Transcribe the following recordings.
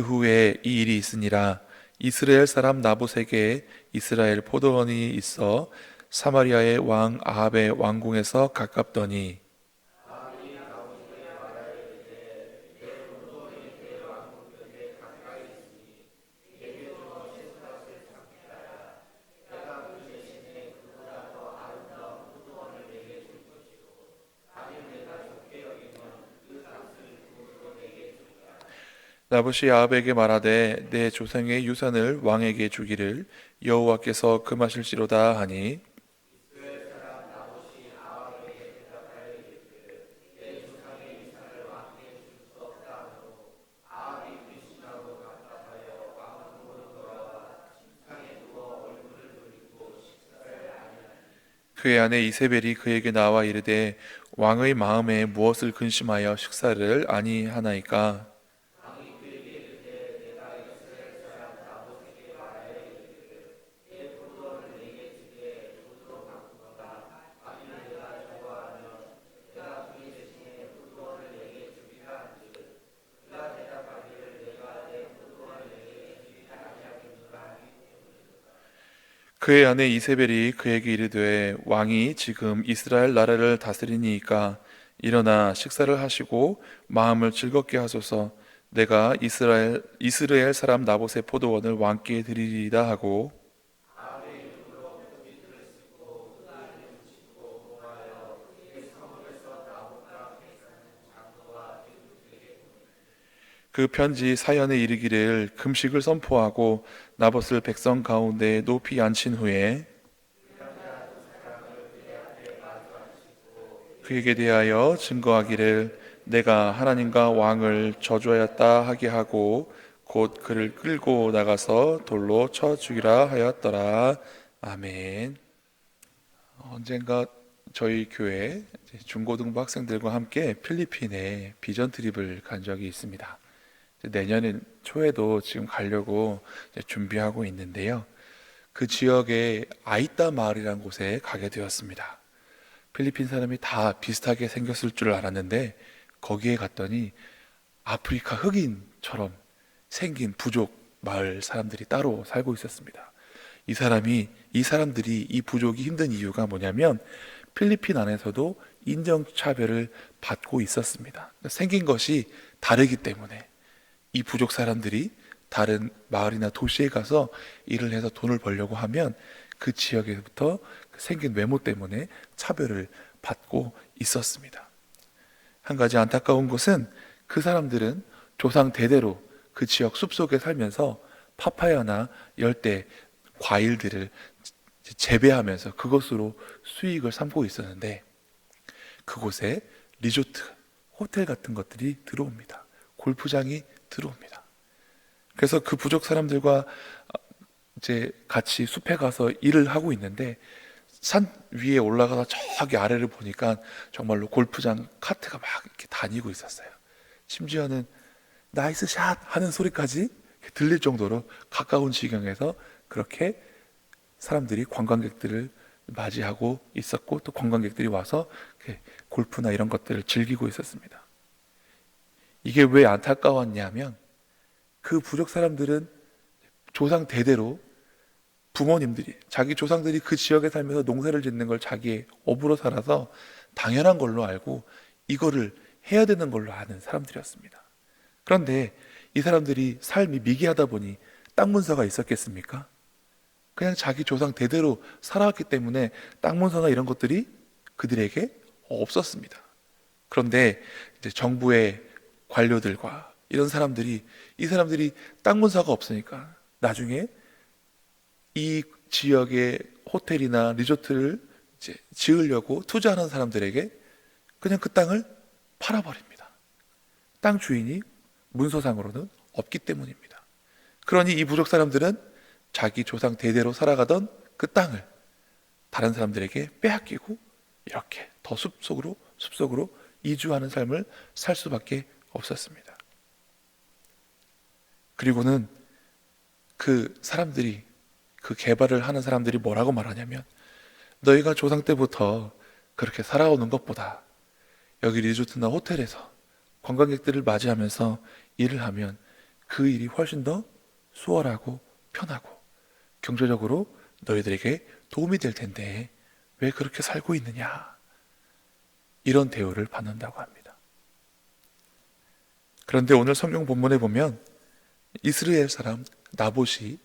그 후에 이 일이 있으니라. 이스라엘 사람 나봇에게 이스라엘 포도원이 있어 사마리아의 왕 아합의 왕궁에서 가깝더니 나봇이 아합에게 말하되 내 조상의 유산을 왕에게 주기를 여호와께서 금하실지로다 하니 그의 아내 이세벨이 그에게 나와 이르되 왕의 마음에 무엇을 근심하여 식사를 아니하나이까 그의 아내 이세벨이 그에게 이르되 왕이 지금 이스라엘 나라를 다스리니까 일어나 식사를 하시고 마음을 즐겁게 하소서. 내가 이스라엘 이스라엘 사람 나봇의 포도원을 왕께 드리리다 하고 그 편지 사연에 이르기를 금식을 선포하고 나봇을 백성 가운데 높이 앉힌 후에 그에게 대하여 증거하기를 내가 하나님과 왕을 저주하였다 하게 하고 곧 그를 끌고 나가서 돌로 쳐 죽이라 하였더라. 아멘. 언젠가 저희 교회 중고등부 학생들과 함께 필리핀에 비전 트립을 간 적이 있습니다. 내년 초에도 지금 가려고 준비하고 있는데요. 그 지역의 아이따 마을이라는 곳에 가게 되었습니다. 필리핀 사람이 다 비슷하게 생겼을 줄 알았는데 거기에 갔더니 아프리카 흑인처럼 생긴 부족 마을 사람들이 따로 살고 있었습니다. 이 사람이 이 사람들이 이 부족이 힘든 이유가 뭐냐면 필리핀 안에서도 인정 차별을 받고 있었습니다. 생긴 것이 다르기 때문에 이 부족 사람들이 다른 마을이나 도시에 가서 일을 해서 돈을 벌려고 하면 그 지역에부터 생긴 외모 때문에 차별을 받고 있었습니다. 한 가지 안타까운 것은 그 사람들은 조상 대대로 그 지역 숲속에 살면서 파파야나 열대 과일들을 재배하면서 그것으로 수익을 삼고 있었는데 그곳에 리조트, 호텔 같은 것들이 들어옵니다. 골프장이 들어옵니다. 그래서 그 부족 사람들과 이제 같이 숲에 가서 일을 하고 있는데 산 위에 올라가서 저기 아래를 보니까 정말로 골프장 카트가 막 이렇게 다니고 있었어요. 심지어는 나이스 샷 하는 소리까지 들릴 정도로 가까운 지경에서 그렇게 사람들이 관광객들을 맞이하고 있었고 또 관광객들이 와서 골프나 이런 것들을 즐기고 있었습니다. 이게 왜 안타까웠냐면 그 부족 사람들은 조상 대대로 부모님들이 자기 조상들이 그 지역에 살면서 농사를 짓는 걸 자기의 업으로 살아서 당연한 걸로 알고 이거를 해야 되는 걸로 아는 사람들이었습니다. 그런데 이 사람들이 삶이 미개하다 보니 땅 문서가 있었겠습니까? 그냥 자기 조상 대대로 살아왔기 때문에 땅 문서나 이런 것들이 그들에게 없었습니다. 그런데 정부의 관료들과 이런 사람들이 이 사람들이 땅 문서가 없으니까 나중에 이 지역의 호텔이나 리조트를 이제 지으려고 투자하는 사람들에게 그냥 그 땅을 팔아버립니다. 땅 주인이 문서상으로는 없기 때문입니다. 그러니 이 부족 사람들은 자기 조상 대대로 살아가던 그 땅을 다른 사람들에게 빼앗기고 이렇게 더 숲속으로 숲속으로 이주하는 삶을 살 수밖에 없었습니다. 그리고는 그 사람들이 그 개발을 하는 사람들이 뭐라고 말하냐면 너희가 조상 때부터 그렇게 살아오는 것보다 여기 리조트나 호텔에서 관광객들을 맞이하면서 일을 하면 그 일이 훨씬 더 수월하고 편하고 경제적으로 너희들에게 도움이 될 텐데 왜 그렇게 살고 있느냐? 이런 대우를 받는다고 합니다. 그런데 오늘 성경 본문에 보면 이스라엘 사람 나봇이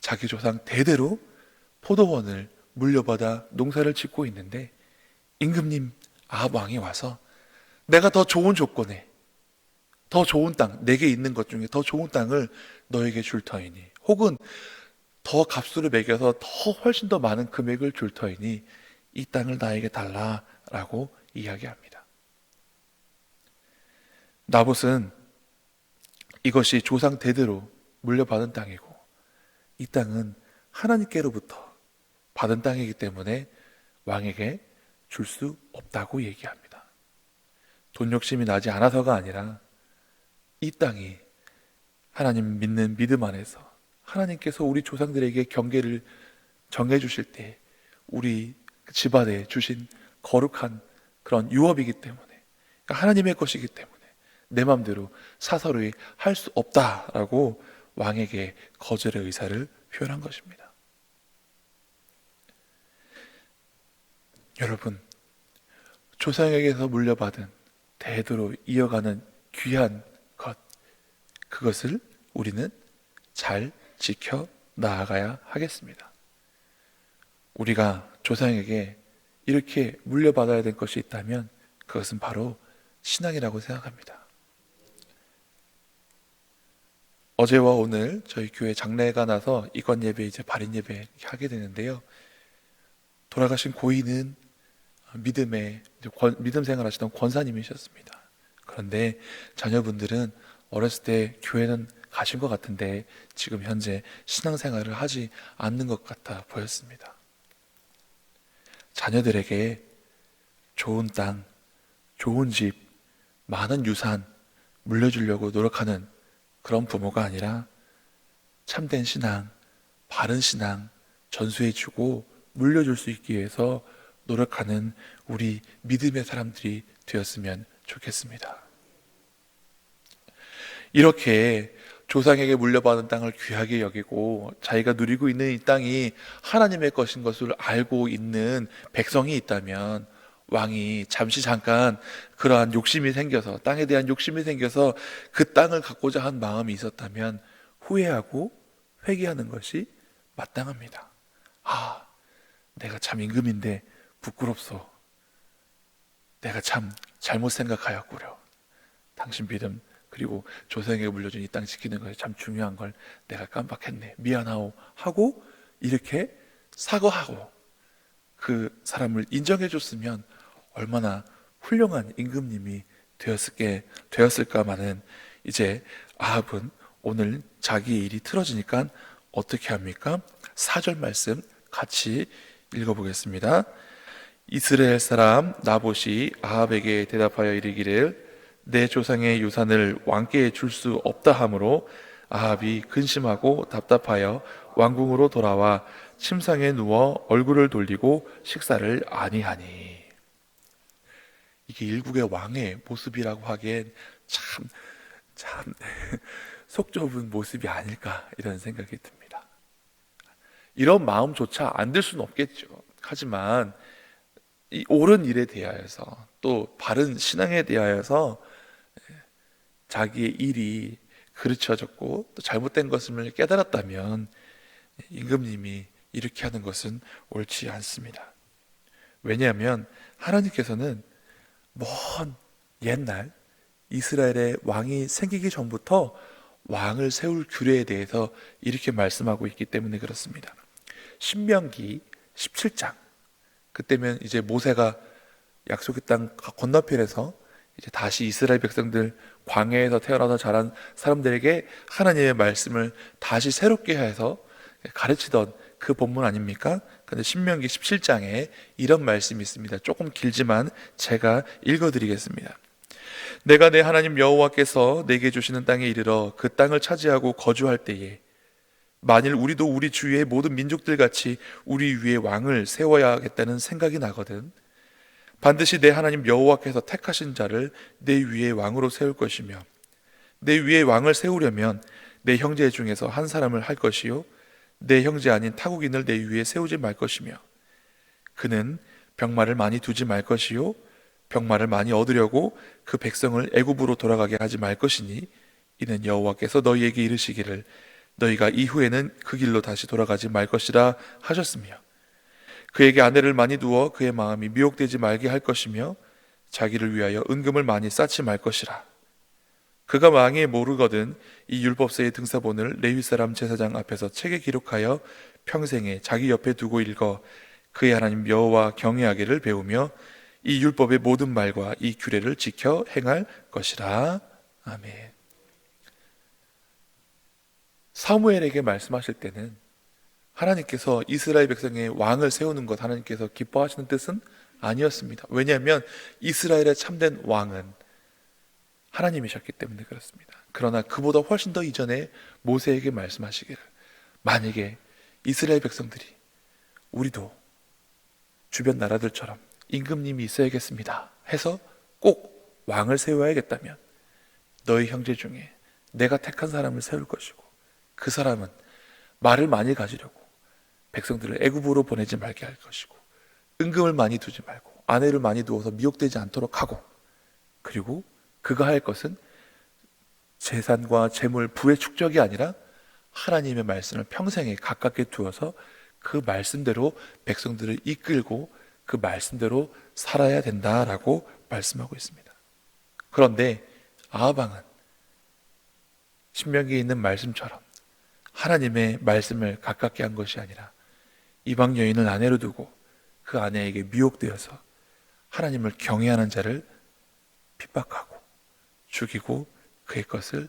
자기 조상 대대로 포도원을 물려받아 농사를 짓고 있는데 임금님 아합 왕이 와서 내가 더 좋은 조건에 더 좋은 땅, 내게 있는 것 중에 더 좋은 땅을 너에게 줄 터이니 혹은 더 값수를 매겨서 더 훨씬 더 많은 금액을 줄 터이니 이 땅을 나에게 달라라고 이야기합니다. 나봇은 이것이 조상 대대로 물려받은 땅이고 이 땅은 하나님께로부터 받은 땅이기 때문에 왕에게 줄 수 없다고 얘기합니다. 돈 욕심이 나지 않아서가 아니라 이 땅이 하나님 믿는 믿음 안에서 하나님께서 우리 조상들에게 경계를 정해 주실 때 우리 집안에 주신 거룩한 그런 유업이기 때문에 그러니까 하나님의 것이기 때문에 내 마음대로 사서로이 할 수 없다라고 왕에게 거절의 의사를 표현한 것입니다. 여러분, 조상에게서 물려받은 대대로 이어가는 귀한 것, 그것을 우리는 잘 지켜 나아가야 하겠습니다. 우리가 조상에게 이렇게 물려받아야 될 것이 있다면 그것은 바로 신앙이라고 생각합니다. 어제와 오늘 저희 교회 장례가 나서 이관 예배 이제 발인 예배 하게 되는데요. 돌아가신 고인은 믿음의 권- 믿음 생활하시던 권사님이셨습니다. 그런데 자녀분들은 어렸을 때 교회는 가신 것 같은데 지금 현재 신앙생활을 하지 않는 것 같아 보였습니다. 자녀들에게 좋은 땅, 좋은 집, 많은 유산 물려주려고 노력하는 그런 부모가 아니라 참된 신앙, 바른 신앙 전수해주고 물려줄 수 있기 위해서 노력하는 우리 믿음의 사람들이 되었으면 좋겠습니다. 이렇게 조상에게 물려받은 땅을 귀하게 여기고 자기가 누리고 있는 이 땅이 하나님의 것인 것을 알고 있는 백성이 있다면 왕이 잠시 잠깐 그러한 욕심이 생겨서 땅에 대한 욕심이 생겨서 그 땅을 갖고자 한 마음이 있었다면 후회하고 회개하는 것이 마땅합니다. 아, 내가 참 임금인데 부끄럽소. 내가 참 잘못 생각하였구려. 당신 믿음 그리고 조상에게 물려준 이 땅 지키는 것이 참 중요한 걸 내가 깜빡했네. 미안하오. 하고 이렇게 사과하고 그 사람을 인정해 줬으면 얼마나 훌륭한 임금님이 되었을게 되었을까만은 이제 아합은 오늘 자기의 일이 틀어지니까 어떻게 합니까? 4절 말씀 같이 읽어보겠습니다. 이스라엘 사람 나봇이 아합에게 대답하여 이르기를 내 조상의 유산을 왕께 줄 수 없다 하므로 아합이 근심하고 답답하여 왕궁으로 돌아와 침상에 누워 얼굴을 돌리고 식사를 아니하니 이게 일국의 왕의 모습이라고 하기엔 참, 참, 속 좁은 모습이 아닐까, 이런 생각이 듭니다. 이런 마음조차 안 들 수는 없겠죠. 하지만, 이 옳은 일에 대하여서, 또 바른 신앙에 대하여서, 자기의 일이 그르쳐졌고, 또 잘못된 것을 깨달았다면, 임금님이 이렇게 하는 것은 옳지 않습니다. 왜냐하면, 하나님께서는 먼 옛날 이스라엘의 왕이 생기기 전부터 왕을 세울 규례에 대해서 이렇게 말씀하고 있기 때문에 그렇습니다. 신명기 17장 그때면 이제 모세가 약속의 땅 건너편에서 이제 다시 이스라엘 백성들 광야에서 태어나서 자란 사람들에게 하나님의 말씀을 다시 새롭게 해서 가르치던 그 본문 아닙니까? 근데 신명기 17장에 이런 말씀이 있습니다. 조금 길지만 제가 읽어 드리겠습니다. 내가 내 하나님 여호와께서 내게 주시는 땅에 이르러 그 땅을 차지하고 거주할 때에 만일 우리도 우리 주위의 모든 민족들 같이 우리 위에 왕을 세워야겠다는 생각이 나거든 반드시 내 하나님 여호와께서 택하신 자를 내 위에 왕으로 세울 것이며 내 위에 왕을 세우려면 내 형제 중에서 한 사람을 할 것이요 내 형제 아닌 타국인을 내 위에 세우지 말 것이며 그는 병마를 많이 두지 말 것이요 병마를 많이 얻으려고 그 백성을 애굽으로 돌아가게 하지 말 것이니 이는 여호와께서 너희에게 이르시기를 너희가 이후에는 그 길로 다시 돌아가지 말 것이라 하셨으며 그에게 아내를 많이 두어 그의 마음이 미혹되지 말게 할 것이며 자기를 위하여 은금을 많이 쌓지 말 것이라 그가 왕에 모르거든 이 율법서의 등사본을 레위 사람 제사장 앞에서 책에 기록하여 평생에 자기 옆에 두고 읽어 그의 하나님 여호와 경외하기를 배우며 이 율법의 모든 말과 이 규례를 지켜 행할 것이라 아멘. 사무엘에게 말씀하실 때는 하나님께서 이스라엘 백성의 왕을 세우는 것 하나님께서 기뻐하시는 뜻은 아니었습니다. 왜냐하면 이스라엘의 참된 왕은 하나님이셨기 때문에 그렇습니다. 그러나 그보다 훨씬 더 이전에 모세에게 말씀하시기를 만약에 이스라엘 백성들이 우리도 주변 나라들처럼 임금님이 있어야겠습니다. 해서 꼭 왕을 세워야겠다면 너희 형제 중에 내가 택한 사람을 세울 것이고 그 사람은 말을 많이 가지려고 백성들을 애굽으로 보내지 말게 할 것이고 은금을 많이 두지 말고 아내를 많이 두어서 미혹되지 않도록 하고 그리고 그가 할 것은 재산과 재물 부의 축적이 아니라 하나님의 말씀을 평생에 가깝게 두어서 그 말씀대로 백성들을 이끌고 그 말씀대로 살아야 된다라고 말씀하고 있습니다. 그런데 아하방은 신명기에 있는 말씀처럼 하나님의 말씀을 가깝게 한 것이 아니라 이방 여인을 아내로 두고 그 아내에게 미혹되어서 하나님을 경외하는 자를 핍박하고 죽이고 그의 것을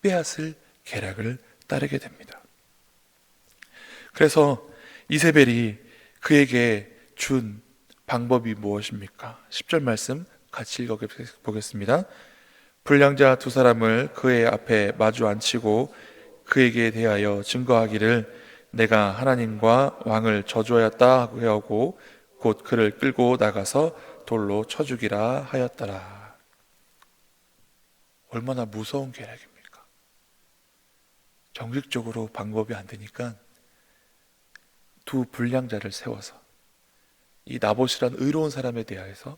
빼앗을 계략을 따르게 됩니다. 그래서 이세벨이 그에게 준 방법이 무엇입니까? 10절 말씀 같이 읽어보겠습니다. 불량자 두 사람을 그의 앞에 마주 앉히고 그에게 대하여 증거하기를 내가 하나님과 왕을 저주하였다 하고 곧 그를 끌고 나가서 돌로 쳐 죽이라 하였더라. 얼마나 무서운 계략입니까? 정식적으로 방법이 안 되니까 두 불량자를 세워서 이 나봇이란 의로운 사람에 대하여서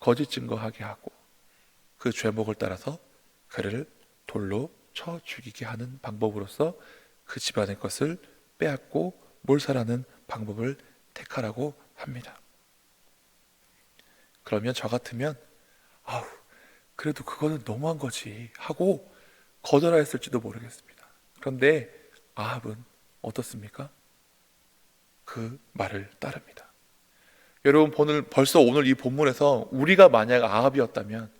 거짓 증거하게 하고 그 죄목을 따라서 그를 돌로 쳐 죽이게 하는 방법으로서 그 집안의 것을 빼앗고 몰살하는 방법을 택하라고 합니다. 그러면 저 같으면 아우 그래도 그거는 너무한 거지 하고 거절하였을지도 모르겠습니다. 그런데 아합은 어떻습니까? 그 말을 따릅니다. 여러분 오늘 벌써 오늘 이 본문에서 우리가 만약 아합이었다면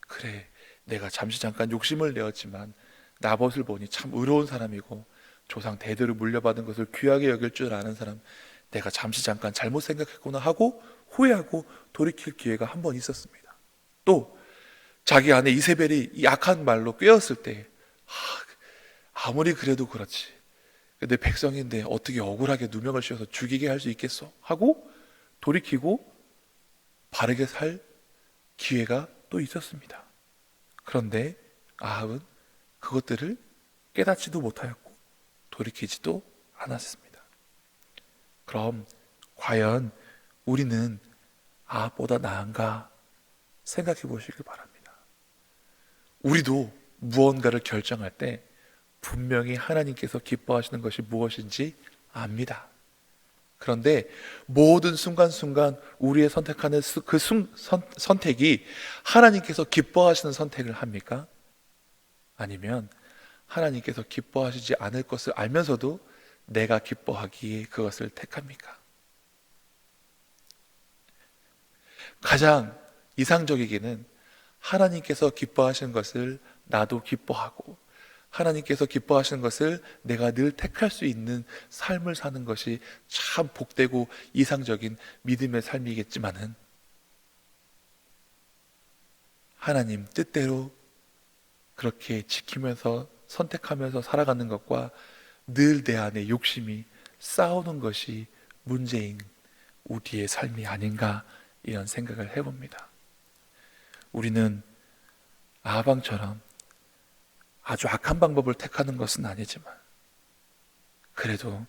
그래 내가 잠시 잠깐 욕심을 내었지만 나봇을 보니 참 의로운 사람이고 조상 대대로 물려받은 것을 귀하게 여길 줄 아는 사람 내가 잠시 잠깐 잘못 생각했구나 하고 후회하고 돌이킬 기회가 한 번 있었습니다. 또 자기 아내 이세벨이 약한 말로 꿰었을 때 아, 무리 그래도 그렇지 내 백성인데 어떻게 억울하게 누명을 씌워서 죽이게 할 수 있겠어 하고 돌이키고 바르게 살 기회가 또 있었습니다. 그런데 아합은 그것들을 깨닫지도 못하였고 돌이키지도 않았습니다. 그럼 과연 우리는 아합보다 나은가 생각해 보시길 바랍니다. 우리도 무언가를 결정할 때 분명히 하나님께서 기뻐하시는 것이 무엇인지 압니다. 그런데 모든 순간순간 우리의 선택하는 그 순, 선, 선택이 하나님께서 기뻐하시는 선택을 합니까? 아니면 하나님께서 기뻐하시지 않을 것을 알면서도 내가 기뻐하기에 그것을 택합니까? 가장 이상적이기는 하나님께서 기뻐하시는 것을 나도 기뻐하고 하나님께서 기뻐하시는 것을 내가 늘 택할 수 있는 삶을 사는 것이 참 복되고 이상적인 믿음의 삶이겠지만은 하나님 뜻대로 그렇게 지키면서 선택하면서 살아가는 것과 늘 내 안에 욕심이 싸우는 것이 문제인 우리의 삶이 아닌가 이런 생각을 해봅니다. 우리는 아방처럼 아주 악한 방법을 택하는 것은 아니지만 그래도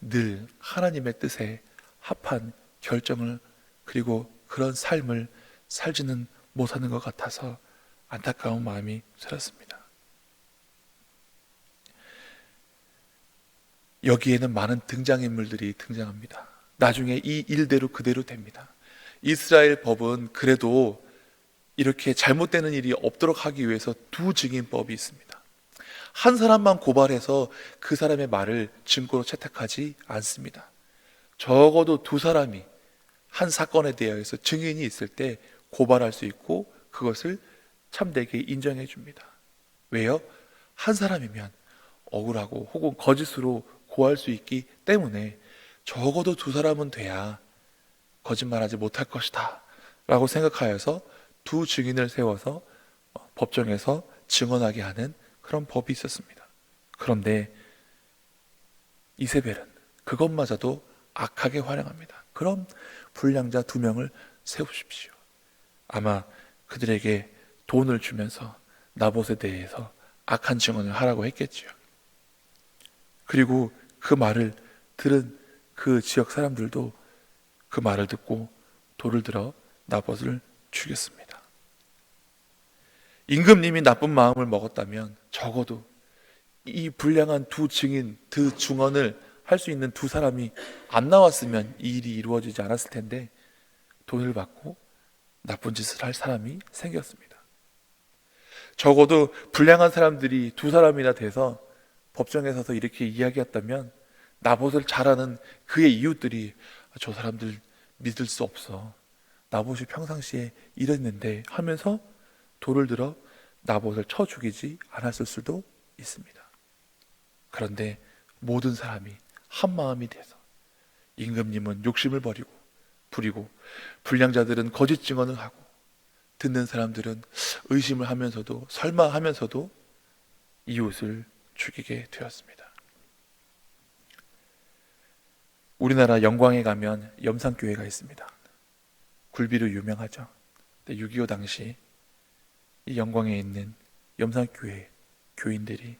늘 하나님의 뜻에 합한 결정을 그리고 그런 삶을 살지는 못하는 것 같아서 안타까운 마음이 들었습니다. 여기에는 많은 등장인물들이 등장합니다. 나중에 이 일대로 그대로 됩니다. 이스라엘 법은 그래도 이렇게 잘못되는 일이 없도록 하기 위해서 두 증인법이 있습니다. 한 사람만 고발해서 그 사람의 말을 증거로 채택하지 않습니다. 적어도 두 사람이 한 사건에 대해서 증인이 있을 때 고발할 수 있고 그것을 참되게 인정해 줍니다. 왜요? 한 사람이면 억울하고 혹은 거짓으로 고할 수 있기 때문에 적어도 두 사람은 돼야 거짓말하지 못할 것이다. 라고 생각하여서 두 증인을 세워서 어, 법정에서 증언하게 하는 그런 법이 있었습니다. 그런데 이세벨은 그것마저도 악하게 활용합니다. 그럼 불량자 두 명을 세우십시오. 아마 그들에게 돈을 주면서 나봇에 대해서 악한 증언을 하라고 했겠지요. 그리고 그 말을 들은 그 지역 사람들도 그 말을 듣고 돌을 들어 나봇을 죽였습니다. 임금님이 나쁜 마음을 먹었다면 적어도 이 불량한 두 증인, 두 증언을 할 수 있는 두 사람이 안 나왔으면 이 일이 이루어지지 않았을 텐데 돈을 받고 나쁜 짓을 할 사람이 생겼습니다. 적어도 불량한 사람들이 두 사람이나 돼서 법정에 서서 이렇게 이야기했다면 나봇을 잘하는 그의 이웃들이 저 사람들 믿을 수 없어. 나봇이 평상시에 이랬는데 하면서 돌을 들어 나봇을 쳐 죽이지 않았을 수도 있습니다. 그런데 모든 사람이 한 마음이 돼서 임금님은 욕심을 버리고 부리고 불량자들은 거짓 증언을 하고 듣는 사람들은 의심을 하면서도 설마 하면서도 이웃을 죽이게 되었습니다. 우리나라 영광에 가면 염산교회가 있습니다. 굴비로 유명하죠. 6.25 당시 이 영광에 있는 염산교회 교인들이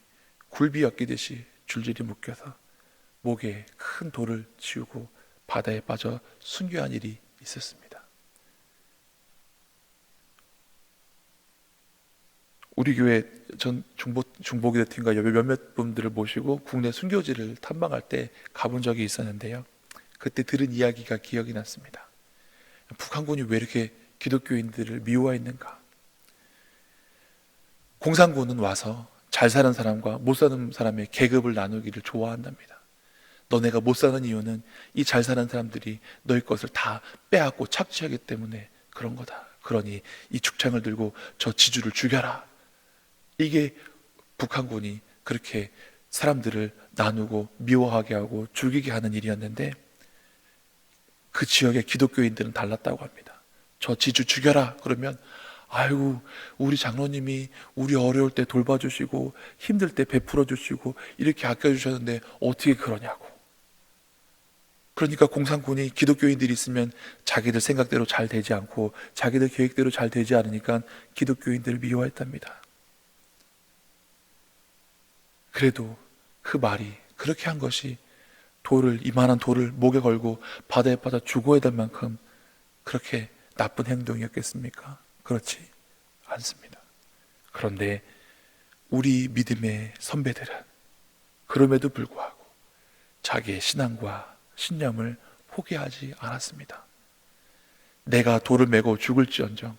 굴비 엮이듯이 줄줄이 묶여서 목에 큰 돌을 지우고 바다에 빠져 순교한 일이 있었습니다. 우리 교회 전 중보, 중보기도 팀과 몇몇 분들을 모시고 국내 순교지를 탐방할 때 가본 적이 있었는데요. 그때 들은 이야기가 기억이 났습니다. 북한군이 왜 이렇게 기독교인들을 미워했는가? 공산군은 와서 잘 사는 사람과 못 사는 사람의 계급을 나누기를 좋아한답니다. 너네가 못 사는 이유는 이 잘 사는 사람들이 너희 것을 다 빼앗고 착취하기 때문에 그런 거다. 그러니 이 축창을 들고 저 지주를 죽여라. 이게 북한군이 그렇게 사람들을 나누고 미워하게 하고 죽이게 하는 일이었는데 그 지역의 기독교인들은 달랐다고 합니다. 저 지주 죽여라. 그러면 아이고 우리 장로님이 우리 어려울 때 돌봐주시고 힘들 때 베풀어 주시고 이렇게 아껴주셨는데 어떻게 그러냐고. 그러니까 공산군이 기독교인들이 있으면 자기들 생각대로 잘 되지 않고 자기들 계획대로 잘 되지 않으니까 기독교인들을 미워했답니다. 그래도 그 말이 그렇게 한 것이 돌을 이만한 돌을 목에 걸고 바다에 빠져 죽어야 될 만큼 그렇게 나쁜 행동이었겠습니까? 그렇지 않습니다. 그런데 우리 믿음의 선배들은 그럼에도 불구하고 자기의 신앙과 신념을 포기하지 않았습니다. 내가 돌을 메고 죽을지언정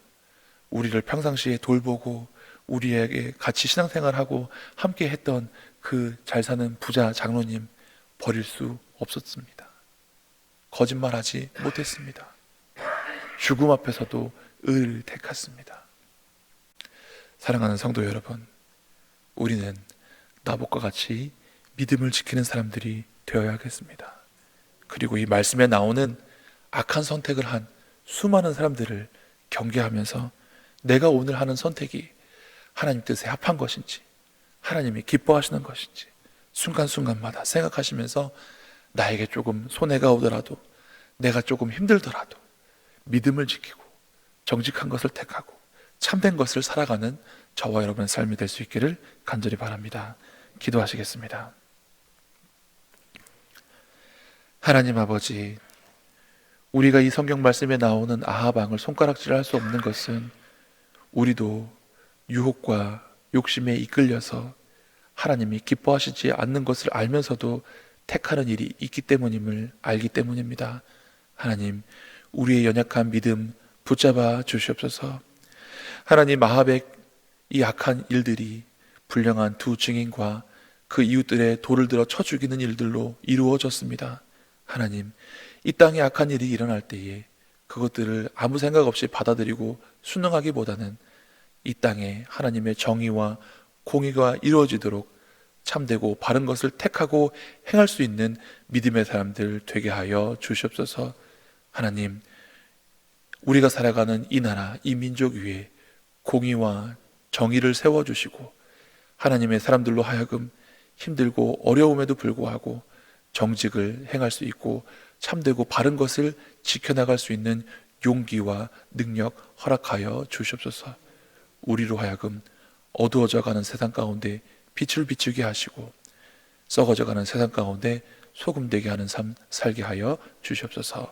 우리를 평상시에 돌보고 우리에게 같이 신앙생활하고 함께 했던 그 잘 사는 부자 장로님 버릴 수 없었습니다. 거짓말하지 못했습니다. 죽음 앞에서도 의를 택했습니다. 사랑하는 성도 여러분, 우리는 나복과 같이 믿음을 지키는 사람들이 되어야겠습니다. 그리고 이 말씀에 나오는 악한 선택을 한 수많은 사람들을 경계하면서 내가 오늘 하는 선택이 하나님 뜻에 합한 것인지, 하나님이 기뻐하시는 것인지, 순간순간마다 생각하시면서 나에게 조금 손해가 오더라도, 내가 조금 힘들더라도, 믿음을 지키고, 정직한 것을 택하고, 참된 것을 살아가는 저와 여러분의 삶이 될 수 있기를 간절히 바랍니다. 기도하시겠습니다. 하나님 아버지, 우리가 이 성경 말씀에 나오는 아하방을 손가락질할 수 없는 것은 우리도 유혹과 욕심에 이끌려서 하나님이 기뻐하시지 않는 것을 알면서도 택하는 일이 있기 때문임을 알기 때문입니다. 하나님, 우리의 연약한 믿음 붙잡아 주시옵소서. 하나님 마하백 이 악한 일들이 불량한 두 증인과 그 이웃들의 돌을 들어 쳐 죽이는 일들로 이루어졌습니다. 하나님, 이 땅에 악한 일이 일어날 때에 그것들을 아무 생각 없이 받아들이고 순응하기보다는 이 땅에 하나님의 정의와 공의가 이루어지도록 참되고 바른 것을 택하고 행할 수 있는 믿음의 사람들 되게 하여 주시옵소서. 하나님, 우리가 살아가는 이 나라, 이 민족 위에 공의와 정의를 세워주시고 하나님의 사람들로 하여금 힘들고 어려움에도 불구하고 정직을 행할 수 있고 참되고 바른 것을 지켜나갈 수 있는 용기와 능력 허락하여 주시옵소서. 우리로 하여금 어두워져 가는 세상 가운데 빛을 비추게 하시고 썩어져 가는 세상 가운데 소금 되게 하는 삶 살게 하여 주시옵소서.